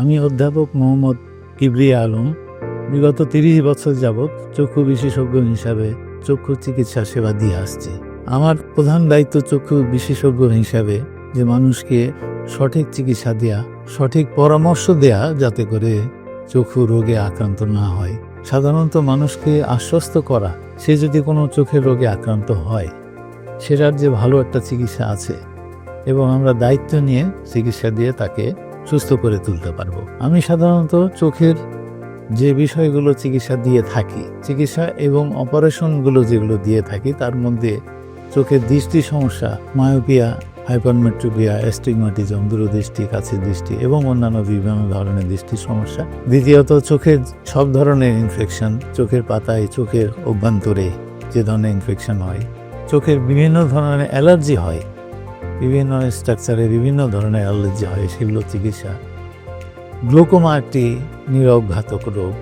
আমি অধ্যাপক মোহাম্মদ কিবরিয়া আলম। বিগত তিরিশ বছর যাবৎ চক্ষু বিশেষজ্ঞ হিসাবে চক্ষু চিকিৎসা সেবা দিয়ে আসছি। আমার প্রধান দায়িত্ব চক্ষু বিশেষজ্ঞ হিসাবে যে মানুষকে সঠিক চিকিৎসা দেয়া, সঠিক পরামর্শ দেয়া যাতে করে চক্ষু রোগে আক্রান্ত না হয়। সাধারণত মানুষকে আশ্বস্ত করা, সে যদি কোনো চোখের রোগে আক্রান্ত হয়, সেটার যে ভালো একটা চিকিৎসা আছে এবং আমরা দায়িত্ব নিয়ে চিকিৎসা দিয়ে তাকে সুস্থ করে তুলতে পারব। আমি সাধারণত চোখের যে বিষয়গুলো চিকিৎসা দিয়ে থাকি, চিকিৎসা এবং অপারেশনগুলো যেগুলো দিয়ে থাকি, তার মধ্যে চোখের দৃষ্টি সমস্যা, মায়োপিয়া, হাইপারমেট্রোপিয়া, অ্যাস্টিগমাটিজম, দূরদৃষ্টি, কাছের দৃষ্টি এবং অন্যান্য বিভিন্ন ধরনের দৃষ্টি সমস্যা। দ্বিতীয়ত, চোখের সব ধরনের ইনফেকশন চোখের পাতায় চোখের অভ্যন্তরে যে ধরনের ইনফেকশন হয়, চোখের বিভিন্ন ধরনের অ্যালার্জি হয় বিভিন্ন স্ট্রাকচারে বিভিন্ন ধরনের অ্যালার্জি হয়, সেগুলো চিকিৎসা। গ্লোকোমা একটি নিরবঘাতক রোগ,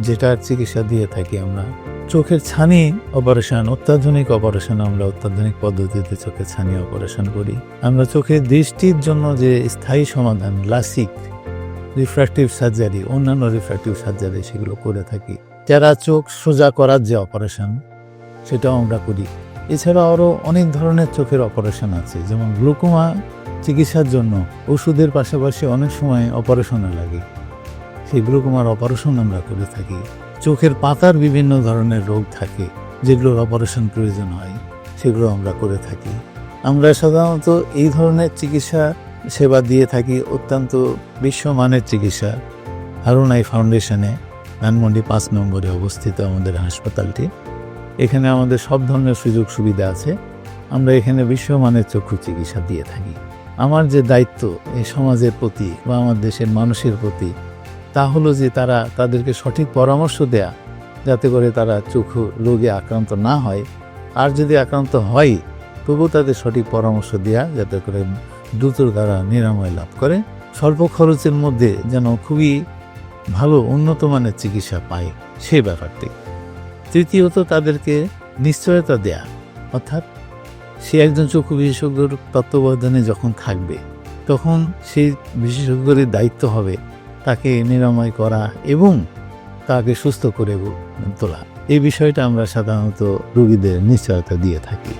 যেটার চিকিৎসা দিয়ে থাকি আমরা। চোখের ছানি অপারেশন, অত্যাধুনিক অপারেশন আমরা অত্যাধুনিক পদ্ধতিতে চোখের ছানি অপারেশন করি। আমরা চোখের দৃষ্টির জন্য যে স্থায়ী সমাধান, লাসিক রিফ্র্যাক্টিভ সার্জারি, অন্যান্য রিফ্র্যাক্টিভ সার্জারি, সেগুলো করে থাকি। যারা চোখ সোজা করার যে অপারেশন, সেটাও আমরা করি। এছাড়া আরও অনেক ধরনের চোখের অপারেশন আছে, যেমন গ্লুকোমা চিকিৎসার জন্য ওষুধের পাশাপাশি অনেক সময় অপারেশনে লাগে। সেই গ্লুকোমার অপারেশন আমরা করে থাকি। চোখের পাতার বিভিন্ন ধরনের রোগ থাকে, যেগুলোর অপারেশন প্রয়োজন হয়, সেগুলো আমরা করে থাকি। আমরা সাধারণত এই ধরনের চিকিৎসা সেবা দিয়ে থাকি, অত্যন্ত বিশ্বমানের চিকিৎসা। হারুনাই ফাউন্ডেশনে ধানমন্ডি পাঁচ নম্বরে অবস্থিত আমাদের হাসপাতালটি। এখানে আমাদের সব ধরনের সুযোগ সুবিধা আছে। আমরা এখানে বিশ্বমানের চক্ষু চিকিৎসা দিয়ে থাকি। আমার যে দায়িত্ব এই সমাজের প্রতি বা আমার দেশের মানুষের প্রতি, তা হলো যে তারা তাদেরকে সঠিক পরামর্শ দেয়া, যাতে করে তারা চক্ষু রোগে আক্রান্ত না হয়। আর যদি আক্রান্ত হয় তবু তাদের সঠিক পরামর্শ দেয়া, যাতে করে দ্রুত তারা নিরাময় লাভ করে। স্বল্প খরচের মধ্যে যেন খুবই ভালো উন্নত মানের চিকিৎসা পায় সেই ব্যাপারটি। তৃতীয়ত তাদেরকে নিশ্চয়তা দেয়া। অর্থাৎ সে একজন চক্ষু বিশেষজ্ঞর তত্ত্বাবধানে যখন থাকবে, তখন সেই বিশেষজ্ঞের দায়িত্ব হবে তাকে নিরাময় করা এবং তাকে সুস্থ করে তোলা। এই বিষয়টা আমরা সাধারণত রুগীদের নিশ্চয়তা দিয়ে থাকি।